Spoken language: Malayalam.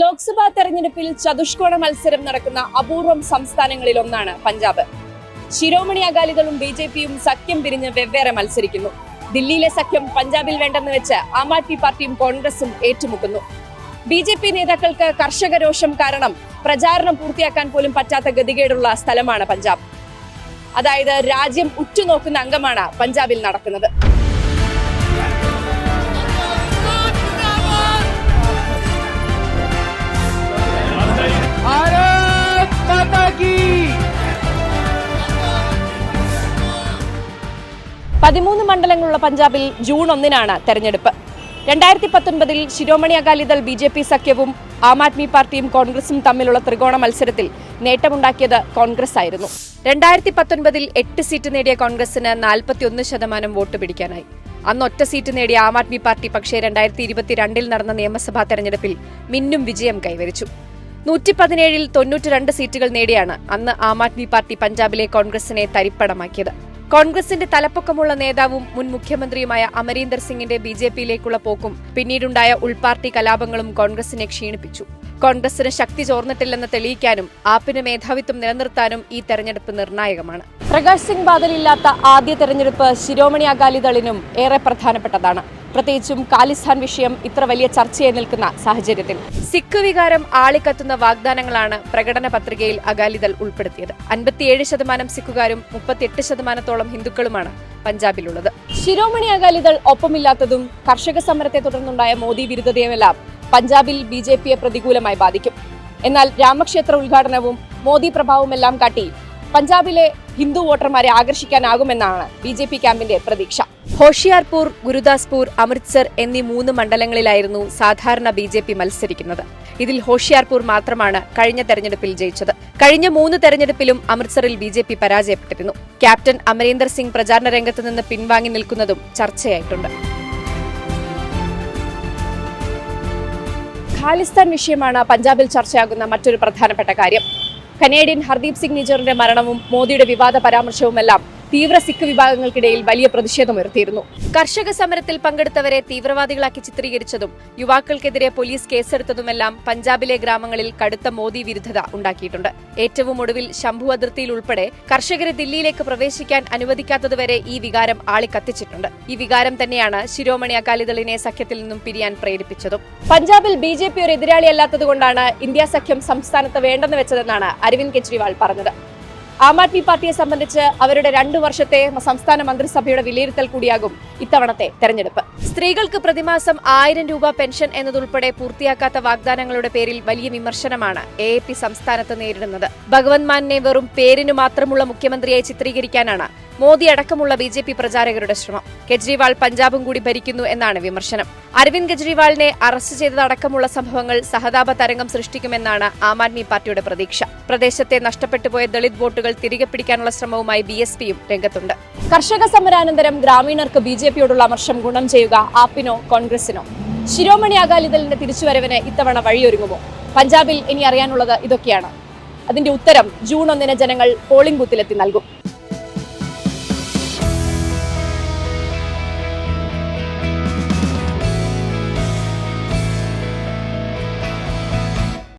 ലോക്സഭാ തെരഞ്ഞെടുപ്പിൽ ചതുഷ്കോണ മത്സരം നടക്കുന്ന അപൂർവം സംസ്ഥാനങ്ങളിൽ ഒന്നാണ് പഞ്ചാബ്. ശിരോമണി അകാലികളും ബി ജെ പിയും സഖ്യം പിരിഞ്ഞ് വെവ്വേറെ മത്സരിക്കുന്നു. ദില്ലിയിലെ സഖ്യം പഞ്ചാബിൽ വേണ്ടെന്ന് വെച്ച് ആം ആദ്മി പാർട്ടിയും കോൺഗ്രസും ഏറ്റുമുട്ടുന്നു. ബി ജെ പി നേതാക്കൾക്ക് കർഷക രോഷം കാരണം പ്രചാരണം പൂർത്തിയാക്കാൻ പോലും പറ്റാത്ത ഗതികേടുള്ള സ്ഥലമാണ് പഞ്ചാബ്. അതായത് രാജ്യം ഉറ്റുനോക്കുന്ന അംഗമാണ് പഞ്ചാബിൽ നടക്കുന്നത്. പതിമൂന്ന് മണ്ഡലങ്ങളുള്ള പഞ്ചാബിൽ ജൂൺ ഒന്നിനാണ് തെരഞ്ഞെടുപ്പ്. രണ്ടായിരത്തി പത്തൊൻപതിൽ Shiromani Akali Dal B J P സഖ്യവും ആം ആദ്മി പാർട്ടിയും കോൺഗ്രസും തമ്മിലുള്ള ത്രികോണ മത്സരത്തിൽ നേട്ടമുണ്ടാക്കിയത് കോൺഗ്രസ് ആയിരുന്നു. രണ്ടായിരത്തി പത്തൊൻപതിൽ എട്ട് സീറ്റ് നേടിയ കോൺഗ്രസിന് നാൽപ്പത്തിയൊന്ന് ശതമാനം വോട്ട് പിടിക്കാനായി. അന്ന് ഒറ്റ സീറ്റ് നേടിയ ആം ആദ്മി പാർട്ടി പക്ഷേ രണ്ടായിരത്തി ഇരുപത്തിരണ്ടിൽ നടന്ന നിയമസഭാ തെരഞ്ഞെടുപ്പിൽ മിന്നും വിജയം കൈവരിച്ചു. നൂറ്റി പതിനേഴിൽ തൊണ്ണൂറ്റിരണ്ട് സീറ്റുകൾ നേടിയാണ് അന്ന് ആം ആദ്മി പാർട്ടി പഞ്ചാബിലെ കോൺഗ്രസിനെ തരിപ്പണമാക്കിയത് കോൺഗ്രസിന്റെ തലപ്പൊക്കമുള്ള നേതാവും മുൻ മുഖ്യമന്ത്രിയുമായ അമരീന്ദർ സിംഗിന്റെ ബി ജെ പിയിലേക്കുള്ള പോക്കും പിന്നീടുണ്ടായ ഉൾപാർട്ടി കലാപങ്ങളും കോൺഗ്രസിനെ ക്ഷീണിപ്പിച്ചു. കോൺഗ്രസിന് ശക്തി ചോർന്നിട്ടില്ലെന്ന് തെളിയിക്കാനും ആപ്പിന് മേധാവിത്വം നിലനിർത്താനും ഈ തെരഞ്ഞെടുപ്പ് നിർണായകമാണ്. പ്രകാശ് സിംഗ് ബാദലില്ലാത്ത ആദ്യ തെരഞ്ഞെടുപ്പ് ശിരോമണി അകാലിദളിനും ഏറെ പ്രധാനപ്പെട്ടതാണ്. പ്രത്യേകിച്ചും കാലിസ്ഥാൻ വിഷയം ഇത്ര വലിയ ചർച്ചയായി നിൽക്കുന്ന സാഹചര്യത്തിൽ. സിഖ് വികാരം ആളിക്കത്തുന്ന വാഗ്ദാനങ്ങളാണ് പ്രകടന പത്രികയിൽ അകാലിദൾ ഉൾപ്പെടുത്തിയത്. അൻപത്തിയേഴ് ശതമാനം സിഖുകാരും മുപ്പത്തിയെട്ട് ശതമാനത്തോളം ഹിന്ദുക്കളുമാണ് പഞ്ചാബിലുള്ളത്. ശിരോമണി അകാലിദൾ ഒപ്പമില്ലാത്തതും കർഷക സമരത്തെ തുടർന്നുണ്ടായ മോദി വിരുദ്ധതയുമെല്ലാം പഞ്ചാബിൽ ബി ജെ പിയെ പ്രതികൂലമായി ബാധിക്കും. എന്നാൽ രാമക്ഷേത്ര ഉദ്ഘാടനവും മോദി പ്രഭാവമെല്ലാം കാട്ടി പഞ്ചാബിലെ ഹിന്ദു വോട്ടർമാരെ ആകർഷിക്കാനാകുമെന്നാണ് ബി ജെ പി ക്യാമ്പിന്റെ പ്രതീക്ഷ. ഹോഷിയാർപൂർ ഗുരുദാസ്പൂർ അമൃത്സർ എന്നീ മൂന്ന് മണ്ഡലങ്ങളിലായിരുന്നു സാധാരണ ബി ജെ പി മത്സരിക്കുന്നത്. ഇതിൽ ഹോഷിയാർപൂർ മാത്രമാണ് കഴിഞ്ഞ തെരഞ്ഞെടുപ്പിൽ ജയിച്ചത്. കഴിഞ്ഞ മൂന്ന് തെരഞ്ഞെടുപ്പിലും അമൃത്സറിൽ ബി ജെ പി പരാജയപ്പെട്ടിരുന്നു. ക്യാപ്റ്റൻ അമരീന്ദർ സിംഗ് പ്രചാരണ രംഗത്ത് നിന്ന് പിൻവാങ്ങി നിൽക്കുന്നതും ചർച്ചയായിട്ടുണ്ട്. ഖാലിസ്ഥാൻ വിഷയമാണ് പഞ്ചാബിൽ ചർച്ചയാകുന്ന മറ്റൊരു പ്രധാനപ്പെട്ട കാര്യം. കനേഡിയൻ ഹർദീപ് സിംഗ് നിജറിന്റെ മരണവും മോദിയുടെ വിവാദ പരാമർശവുമെല്ലാം തീവ്ര സിഖ് വിഭാഗങ്ങൾക്കിടയിൽ വലിയ പ്രതിഷേധമുയർത്തിയിരുന്നു കർഷക സമരത്തിൽ പങ്കെടുത്തവരെ തീവ്രവാദികളാക്കി ചിത്രീകരിച്ചതും യുവാക്കൾക്കെതിരെ പോലീസ് കേസെടുത്തതുമെല്ലാം പഞ്ചാബിലെ ഗ്രാമങ്ങളിൽ കടുത്ത മോദി വിരുദ്ധത ഉണ്ടാക്കിയിട്ടുണ്ട്. ഏറ്റവും ഒടുവിൽ ശംഭു അതിർത്തിയിൽ ഉൾപ്പെടെ കർഷകരെ ദില്ലിയിലേക്ക് പ്രവേശിക്കാൻ അനുവദിക്കാത്തതുവരെ ഈ വികാരം ആളിക്കത്തിച്ചിട്ടുണ്ട്. ഈ വികാരം തന്നെയാണ് ശിരോമണി അകാലിദളിനെ സഖ്യത്തിൽ നിന്നും പിരിയാൻ പ്രേരിപ്പിച്ചതും. പഞ്ചാബിൽ ബി ജെ പി ഒരു എതിരാളിയല്ലാത്തതുകൊണ്ടാണ് ഇന്ത്യ സഖ്യം സംസ്ഥാനത്ത് വേണ്ടെന്ന് വെച്ചതെന്നാണ് അരവിന്ദ് കെജ്രിവാൾ പറഞ്ഞത്. ആം ആദ്മി പാർട്ടിയെ സംബന്ധിച്ച് അവരുടെ രണ്ടു വർഷത്തെ സംസ്ഥാന മന്ത്രിസഭയുടെ വിലയിരുത്തൽ കൂടിയാകും. ഇത്തവണത്തെ തെരഞ്ഞെടുപ്പ്. സ്ത്രീകൾക്ക് പ്രതിമാസം ആയിരം രൂപ പെൻഷൻ എന്നതുൾപ്പെടെ പൂർത്തിയാക്കാത്ത വാഗ്ദാനങ്ങളുടെ പേരിൽ വലിയ വിമർശനമാണ് എ പി സംസ്ഥാനത്ത് നേരിടുന്നത്. ഭഗവത് മാനിനെ വെറും പേരിനു മാത്രമുള്ള മുഖ്യമന്ത്രിയായി ചിത്രീകരിക്കാനാണ് മോദി അടക്കമുള്ള ബി ജെ പി പ്രചാരകരുടെ ശ്രമം. കെജ്രിവാൾ പഞ്ചാബും കൂടി ഭരിക്കുന്നു എന്നാണ് വിമർശനം. അരവിന്ദ് കെജ്രിവാളിനെ അറസ്റ്റ് ചെയ്തതടക്കമുള്ള സംഭവങ്ങൾ സഹതാപ തരംഗം സൃഷ്ടിക്കുമെന്നാണ് ആം ആദ്മി പാർട്ടിയുടെ പ്രതീക്ഷ. പ്രദേശത്തെ നഷ്ടപ്പെട്ടുപോയ ദളിത് വോട്ടുകൾ തിരികെ പിടിക്കാനുള്ള ശ്രമവുമായി ബി എസ് പിയും രംഗത്തുണ്ട്. കർഷക സമരാനന്തരം ഗ്രാമീണർക്ക് ബി ജെ പിയോടുള്ള അമർഷം ഗുണം ചെയ്യുക ആപ്പിനോ കോൺഗ്രസിനോ. ശിരോമണി അകാലിദലിന്റെ തിരിച്ചുവരവിന് ഇത്തവണ വഴിയൊരുങ്ങുമോ? പഞ്ചാബിൽ ഇനി അറിയാനുള്ളത് ഇതൊക്കെയാണ്. അതിന്റെ ഉത്തരം ജൂൺ ഒന്നിന് ജനങ്ങൾ പോളിംഗ് ബൂത്തിലെത്തി നൽകും.